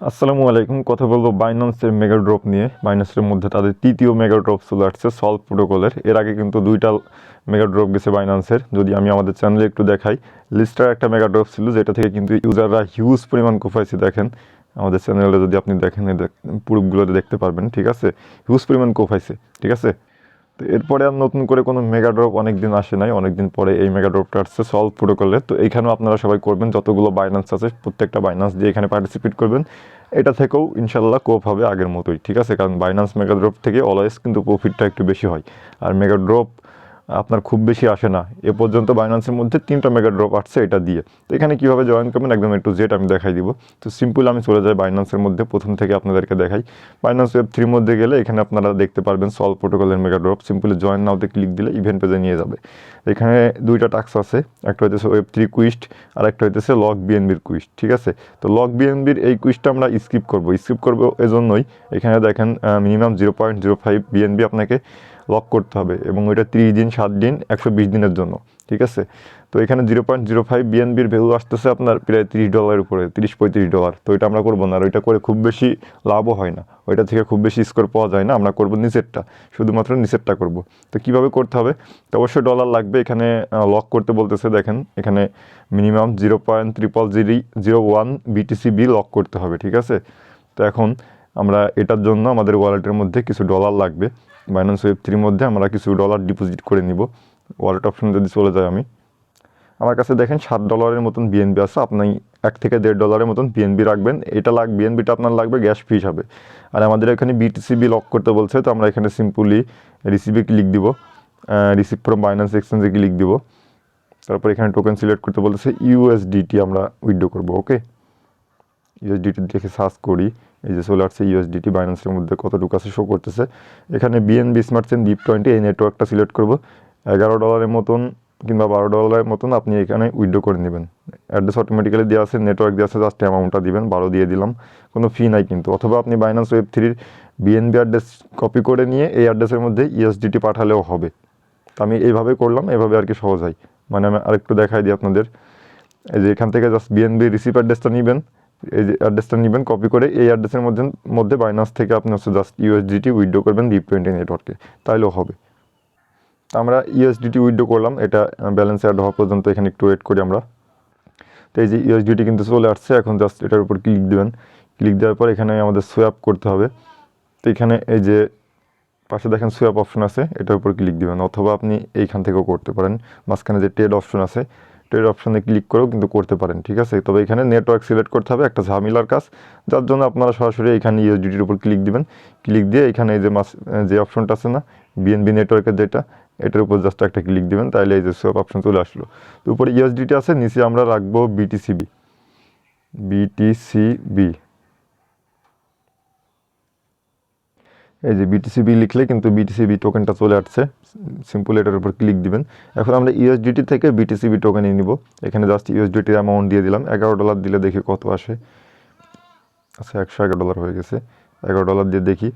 আসসালামু আলাইকুম। কথা বলব বাইনান্সের মেগা ড্রপ নিয়ে। বাইনান্সের মধ্যে তাদের তৃতীয় মেগা ড্রপ চলে আসছে সলভ প্রোটোকলের এর। আগে কিন্তু দুইটা মেগা ড্রপ গেছে বাইনান্সের যদি আমি আমাদের চ্যানেলে একটু দেখাই লিস্টার একটা মেগা ড্রপ ছিল, যেটা থেকে কিন্তু ইউজাররা হিউজ পরিমাণ কোফাইছে দেখেন। আমাদের চ্যানেলে যদি আপনি দেখেন প্রুফগুলোতে দেখতে পারবেন, ঠিক আছে? হিউজ পরিমাণ কোফাইছে ঠিক আছে? তো এরপরে আর নতুন করে কোনো মেগা ড্রপ অনেক দিন আসে নাই অনেক দিন পরে এই মেগা ড্রপটা আসছে সলভ প্রোটোকলে তো এইখানেও আপনারা সবাই করবেন, যতগুলো বাইন্যান্স আছে, প্রত্যেকটা বাইন্যান্স দিয়ে এখানে পার্টিসিপেট করবেন। এটা থেকেও ইনশাল্লাহ কোপ হবে আগের মতোই, ঠিক আছে? কারণ বাইন্যান্স মেগা ড্রপ থেকে অলওয়েজ কিন্তু প্রফিটটা একটু বেশি হয়। আর মেগা ড্রপ আপনার খুব বেশি আসে না। এ পর্যন্ত বাইন্যান্সের মধ্যে তিনটা মেগা ড্রপ আসছে এটা দিয়ে। তো এখানে কীভাবে জয়েন করবেন একদম একটু জেট আমি দেখাই দিব। তো সিম্পল আমি চলে যাই বাইন্যান্সের মধ্যে, প্রথম থেকে আপনাদেরকে দেখাই। বাইন্যান্স ওয়েব থ্রির মধ্যে গেলে এখানে আপনারা দেখতে পারবেন সলভ প্রোটোকলের মেগা ড্রপ সিম্পলি জয়েন নাওতে ক্লিক দিলে ইভেন্ট পেজে নিয়ে যাবে। এখানে দুইটা টাস্ক আছে। একটা হইতেছে ওয়েব থ্রি কুইস্ট আর একটা হইতেছে লক বিএনবির কুইস্ট ঠিক আছে? তো লক বিএনবির এই কুইস্টটা আমরা স্কিপ করব। স্কিপ করব এজন্যই। এখানে দেখেন minimum zero point zero five BNB আপনাকে লক করতে হবে এবং ওইটা ত্রিশ দিন, সাত দিন, একশো বিশ দিনের জন্য, ঠিক আছে? তো এখানে জিরো পয়েন্ট জিরো ফাইভ বিএনবির ভ্যালু আসতেছে আপনার প্রায় তিরিশ ডলারের উপরে, তিরিশ পঁয়ত্রিশ ডলার তো এটা আমরা করব না। আর ওইটা করে খুব বেশি লাভও হয় না। ওইটা থেকে খুব বেশি স্কোর পাওয়া যায় না, আমরা করব নিচেরটা, শুধুমাত্র নিচেরটা করব। তো কীভাবে করতে হবে? তো অবশ্যই ডলার লাগবে এখানে লক করতে বলতেছে, দেখেন, এখানে minimum zero point triple zero zero one BTC B lock করতে হবে, ঠিক আছে? তো এখন আমরা এটার জন্য আমাদের ওয়ালেটের মধ্যে কিছু ডলার লাগবে। বাইন্যান্স ওয়েব থ্রির মধ্যে আমরা কিছু ডলার ডিপোজিট করে নিব। ওয়ালেট অপশন যদি চলে যায় আমি। আমার কাছে দেখেন সাত ডলারের মতন বিএনবি আছে। আপনি এক থেকে দেড় ডলারের মতন বিএনবি রাখবেন। এটা লাগ বিএনবিটা আপনার লাগবে গ্যাস ফি হিসাবে। আর আমাদের এখানে বিটিসিবি লক করতে বলছে, তো আমরা এখানে সিম্পলি রিসিভে ক্লিক দিব। রিসিভ ফ্রম বাইন্যান্স এক্সচেঞ্জে ক্লিক দিব। তারপর এখানে টোকেন সিলেক্ট করতে বলতেছে ইউএসডিটি আমরা উইথড্র করব ওকে ইউএসডিটি দেখে সার্চ করি, এই যে চলে আসছে ইউএসডিটি বাইন্যান্সের মধ্যে কতটুকু আছে শো করতেছে। এখানে BNB smart chain BEP twenty এই নেটওয়ার্কটা সিলেক্ট করব। এগারো ডলারের মতন কিংবা বারো ডলারের মতন আপনি এখানে উইথড্র করে নেবেন। অ্যাড্রেস অটোমেটিক্যালি দেওয়া আছে নেটওয়ার্ক দেওয়া আছে জাস্ট অ্যামাউন্টটা দিবেন, বারো দিয়ে দিলাম। কোনো ফি নাই কিন্তু। অথবা আপনি বাইন্যান্স ওয়েব থ্রির বিএনবি অ্যাড্রেস কপি করে নিয়ে এই অ্যাড্রেসের মধ্যে ইউএসডিটি পাঠালেও হবে। তো আমি এইভাবে করলাম এভাবে আর কি সহজ হয়। মানে আমি আরেকটু দেখাই দিই আপনাদের। এই যে এখান থেকে জাস্ট বিএনবি রিসিভ অ্যাড্রেসটা নেবেন। এই অ্যাড্রেসটা নেবেন কপি করে এই অ্যাড্রেসের মধ্যে মধ্যে বাইনান্স থেকে আপনি হচ্ছে জাস্ট ইউএসডিটি উইথড্র করবেন ডিপ টোয়েন্টি নেটওয়ার্কে তাইলেও হবে। আমরা ইউএসডিটি উইথড্র করলাম, এটা ব্যালেন্স অ্যাড হওয়া পর্যন্ত এখানে একটু ওয়েট করি আমরা। তো এই যে ইউএসডিটি কিন্তু চলে আসছে, এখন জাস্ট এটার উপর ক্লিক দেবেন। ক্লিক দেওয়ার পর এখানে আমাদের সোয়াপ করতে হবে। তো এখানে এই যে পাশে দেখেন সোয়াপ অপশন আছে, এটার উপর ক্লিক দিবেন, অথবা আপনি এইখান থেকেও করতে পারেন। মাঝখানে যে ট্রেড অপশন আছে ট্রেড অপশানে ক্লিক করেও কিন্তু করতে পারেন, ঠিক আছে? তবে এখানে নেটওয়ার্ক সিলেক্ট করতে হবে একটা ঝামেলার কাজ, যার জন্য আপনারা সরাসরি এখানে ইউএসডিটির উপর ক্লিক দিবেন। ক্লিক দিয়ে এখানে এই যে মাস, যে অপশনটা আছে না বিএনবি নেটওয়ার্কের যেটা, এটার উপর জাস্ট একটা ক্লিক দিবেন তাহলে এই যে সব অপশন চলে আসলো। তো উপরে ইউএসডিটি আছে, নিচে আমরা রাখব বিটিসিবি বিটিসিবি এই যে বিটিসিবি লিখলে কিন্তু বিটিসিবি টোকেনটা চলে আসছে। সিম্পল এটার উপর ক্লিক দিবেন। এখন আমরা ইউএসডিটি থেকে বিটিসিবি টোকেন নিয়ে নিব। এখানে জাস্ট ইউএসডিটির অ্যামাউন্ট দিয়ে দিলাম। এগারো ডলার দিলে দেখি কত আসে। আচ্ছা একশো এগারো ডলার হয়ে গেছে। এগারো ডলার দিয়ে দেখি।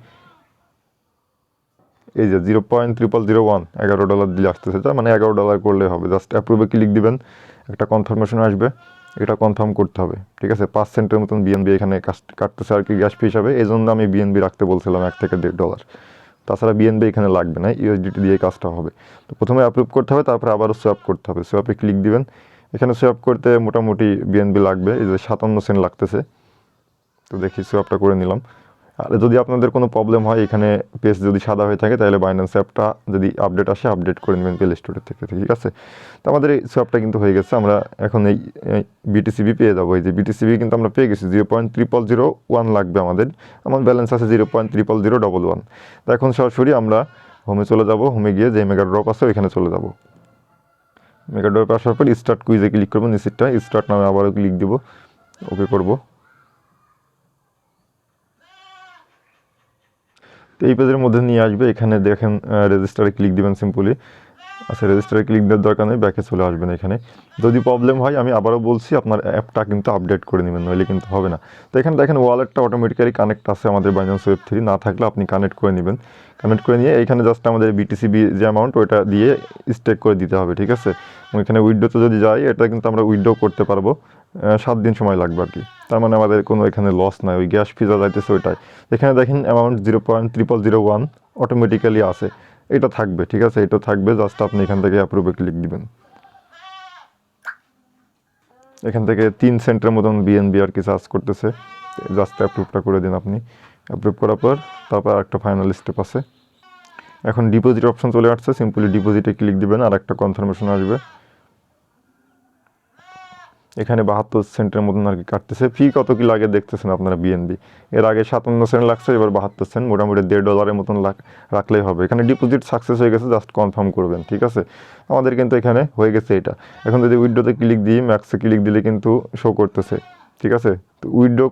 এই যে zero point triple zero one এগারো ডলার দিলে আসতেছে। তার মানে এগারো ডলার করলে হবে। জাস্ট অ্যাপ্রুভে ক্লিক দিবেন। একটা কনফার্মেশন আসবে। এটা কনফার্ম করতে হবে। ঠিক আছে? পাঁচ সেন্টের মতন বিএনবি এখানে কাট- কাটতেছে আর কি গ্যাস ফি হিসাবে। এই জন্য আমি বিএনবি রাখতে বলছিলাম এক থেকে দেড় ডলার তাছাড়া বিএনবি এখানে লাগবে না ইউএসডিটি দিয়ে কাজটা হবে। তো প্রথমে অ্যাপ্রুভ করতে হবে, তারপরে আবারও সোয়াপ করতে হবে। সোয়াপে ক্লিক দিবেন। এখানে সোয়াপ করতে মোটামুটি বিএনবি লাগবে। এই যে সাতান্ন সেন্ট লাগতেছে। তো দেখি সোয়াপটা করে নিলাম। আর যদি আপনাদের কোনো প্রবলেম হয়, এখানে পেজ যদি সাদা হয়ে থাকে, তাহলে বাইন্যান্স অ্যাপটা যদি আপডেট আসে আপডেট করে নেবেন প্লে স্টোরের থেকে, ঠিক আছে? তো আমাদের এই সোয়াপটা কিন্তু হয়ে গেছে, আমরা এখন এই বিটিসিবি পেয়ে যাব। এই যে বিটিসিবি কিন্তু আমরা পেয়ে গেছি zero point triple zero one লাগবে আমাদের। আমার ব্যালেন্স আছে zero point triple zero double one তো এখন সরাসরি আমরা হোমে চলে যাব হোমে গিয়ে যে মেগা ড্রপ আছে, ওইখানে চলে যাব। মেগা ড্রপ আসার পর স্টার্ট কুইজে ক্লিক করব নিচেরটা স্টার্ট নামে আবারও ক্লিক দিব ওকে করব। তো এই পেজের মধ্যে নিয়ে আসবে। এখানে দেখেন রেজিস্টারে ক্লিক দিবেন সিম্পলি আচ্ছা রেজিস্টারে ক্লিক দেওয়ার দরকার নেই ব্যাকে চলে আসবেন এখানে। যদি প্রবলেম হয়, আমি আবারও বলছি, আপনার অ্যাপটা কিন্তু আপডেট করে নেবেন, নইলে কিন্তু হবে না। তো এখানে দেখেন ওয়ালেটটা অটোমেটিক্যালি কানেক্ট আছে আমাদের বাইন্যান্স ওয়েব থ্রি না থাকলে আপনি কানেক্ট করে নেবেন। কানেক্ট করে নিয়ে এখানে জাস্ট আমাদের বিটিসিবি যে অ্যামাউন্ট ওইটা দিয়ে স্টেক করে দিতে হবে, ঠিক আছে? এখানে উইডোতে যদি যাই, এটা কিন্তু আমরা উইডো করতে পারব। সাত দিন সময় লাগবে আর কি। তার মানে আমাদের কোনো এখানে লস নাই, ওই গ্যাস ফিজা যাইতেছে ওইটাই। এখানে দেখেন amount zero point triple zero one automatically আছে। এটা থাকবে, ঠিক আছে? এটা থাকবে জাস্ট আপনি এখান থেকে অ্যাপ্রুভে ক্লিক দিবেন। এখান থেকে তিন সেন্টের মতন বিএনবি আর কি চার্জ করতেছে। জাস্ট অ্যাপ্রুভটা করে দিন আপনি। অ্যাপ্রুভ করার পর তারপর একটা ফাইনাল স্টেপ আছে। এখন ডিপোজিট অপশন চলে আসছে সিম্পলি ডিপোজিটে ক্লিক দিবেন আর একটা কনফার্মেশন আসবে। এখানে বাহাত্তর সেন্টের মতন আর কি কাটতেছে। ফি কত কি লাগে দেখতেছেন আপনারা বিএনবি এর আগে সাতান্ন সেন্ট লাগছে, এবার বাহাত্তর সেন্ট, মোটামুটি দেড় ডলারের মতন রাখলেই হবে। এখানে ডিপোজিট সাকসেস হয়ে গেছে জাস্ট কনফার্ম করবেন, ঠিক আছে? আমাদের কিন্তু এখানে হয়ে গেছে এটা। এখন যদি উইডোতে ক্লিক দিই ম্যাক্সে ক্লিক দিলে কিন্তু শো করতেছে, ঠিক আছে? তো উইডো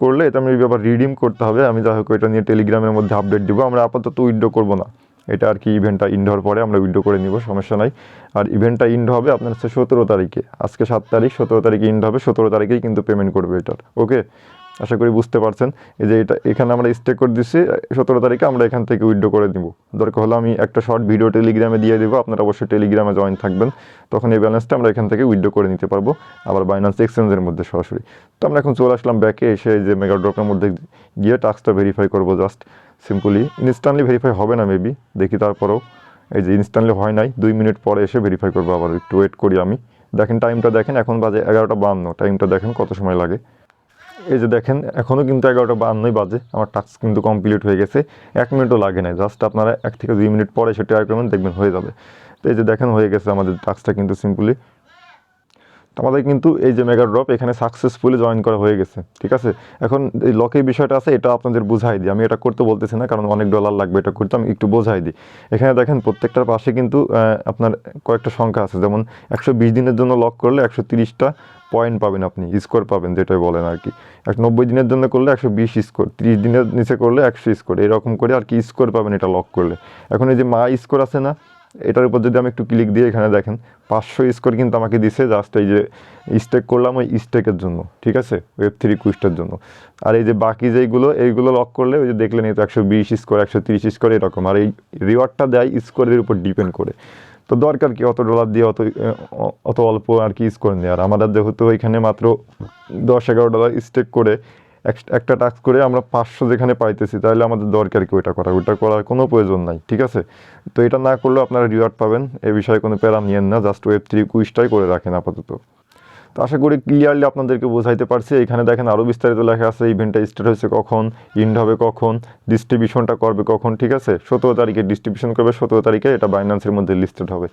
করলে এটা আমি আবার রিডিম করতে হবে। আমি যাই হোক, এটা নিয়ে টেলিগ্রামের মধ্যে আপডেট দিব। আমরা আপাতত উইডো করব না। এটা আর কি ইভেন্টটা ইন্ড হওয়ার পরে আমরা উইডো করে নিব, সমস্যা নাই। আর ইভেন্টটা ইন্ড হবে আপনার হচ্ছে সতেরো তারিখে। আজকে সাত তারিখ, সতেরো তারিখে ইন্ড হবে, সতেরো তারিখেই কিন্তু পেমেন্ট করবে এটার ওকে আশা করি বুঝতে পারছেন। এই যে এটা, এখানে আমরা স্টে করে দিচ্ছি সতেরো তারিখে আমরা এখান থেকে উইড্রো করে দিব দরকার হলে আমি একটা শর্ট ভিডিও টেলিগ্রামে দিয়ে দেবো, আপনারা অবশ্যই টেলিগ্রামে জয়েন থাকবেন। তখন এই ব্যালেন্সটা আমরা এখান থেকে উইড্রো করে নিতে পারব। আবার বাইন্যান্স এক্সচেঞ্জের মধ্যে সরাসরি। তো আমরা এখন চলে আসলাম ব্যাকে এসে যে মেগা ড্রপের মধ্যে গিয়ে টাস্কটা ভেরিফাই করব জাস্ট সিম্পলি ইনস্ট্যান্টলি ভেরিফাই হবে না মেবি দেখি তারপরেও। এই যে ইনস্ট্যান্টলি হয় নাই, দুই মিনিট পরে এসে ভেরিফাই করব আবার। একটু ওয়েট করি আমি। দেখেন টাইমটা দেখেন, এখন বাজে এগারোটা বান্ন। টাইমটা দেখেন কত সময় লাগে। এই যে দেখেন এখনও কিন্তু এগারোটা বান্নই বাজে। আমার টাস্ক কিন্তু কমপ্লিট হয়ে গেছে। এক মিনিটও লাগে না জাস্ট আপনারা এক থেকে দুই মিনিট পরে সেটা ট্রাই করবেন, দেখবেন হয়ে যাবে। তো এই যে দেখেন, হয়ে গেছে আমাদের টাস্কটা কিন্তু সিম্পলি আমাদের কিন্তু এই যে মেগা ড্রপ এখানে সাকসেসফুলি জয়েন করা হয়ে গেছে, ঠিক আছে? এখন এই লকের বিষয়টা আছে, এটা আপনাদের বোঝাই দিই। আমি এটা করতে বলতেছি না, কারণ অনেক ডলার লাগবে এটা করতে, আমি একটু বোঝাই দিই। এখানে দেখেন প্রত্যেকটার পাশে কিন্তু আপনার কয়েকটা সংখ্যা আছে। যেমন একশো বিশ দিনের জন্য লক করলে একশো তিরিশটা পয়েন্ট পাবেন আপনি স্কোর পাবেন, যেটাই বলেন আর কি। এক নব্বই দিনের জন্য করলে একশো বিশ স্কোর তিরিশ দিনের নিচে করলে একশো স্কোর এরকম করে আর কি স্কোর পাবেন এটা লক করলে। এখন এই যে মা স্কোর আছে না এটার উপর যদি আমি একটু ক্লিক দিয়ে এখানে দেখেন, পাঁচশো স্কোর কিন্তু আমাকে দিছে জাস্ট এই যে স্টেক করলাম ওই স্টেকের জন্য, ঠিক আছে? ওয়েব থ্রি কুইস্টের জন্য। আর এই যে বাকি যেইগুলো, এইগুলো লক করলে ওই যে দেখলেন এই তো একশো বিশ স্কোর একশো তিরিশ স্কোর এরকম। আর এই রিওয়ার্ডটা দেয় স্কোরের উপর ডিপেন্ড করে। তো দরকার কি অত ডলার দিয়ে অত অত অল্প আর কি স্কোর নেওয়ার? আমাদের যেহেতু ওইখানে মাত্র দশ এগারো ডলার স্টেক করে একটা টাস্ক করে আমরা পাঁচশো যেখানে পাইতেছি, তাহলে আমাদের দরকার কি ওইটা করা? ওইটা করার কোনো প্রয়োজন নাই, ঠিক আছে? তো এটা না করলেও আপনারা রিওয়ার্ড পাবেন, এ বিষয়ে কোনো প্যারা নিয়েন না জাস্ট ওয়েব থ্রি কুইজটাই করে রাখেন আপাতত। তো আশা করি ক্লিয়ারলি আপনাদেরকে বোঝাইতে পারছি, এখানে দেখেন আরও বিস্তারিত লেখা আছে ইভেন্টটা স্টার্ট হয়েছে কখন ইন্ড হবে কখন ডিস্ট্রিবিউশনটা করবে কখন, ঠিক আছে? সতেরো তারিখে ডিস্ট্রিবিউশন করবে, সতেরো তারিখে এটা বাইন্যান্সের মধ্যে লিস্টেড হবে।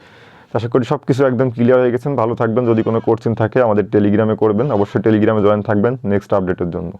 আশা করি সব কিছু একদম ক্লিয়ার হয়ে গেছেন ভালো থাকবেন, যদি কোনো কোশ্চেন থাকে আমাদের টেলিগ্রামে করবেন, অবশ্যই টেলিগ্রামে জয়েন থাকবেন নেক্সট আপডেটের জন্য।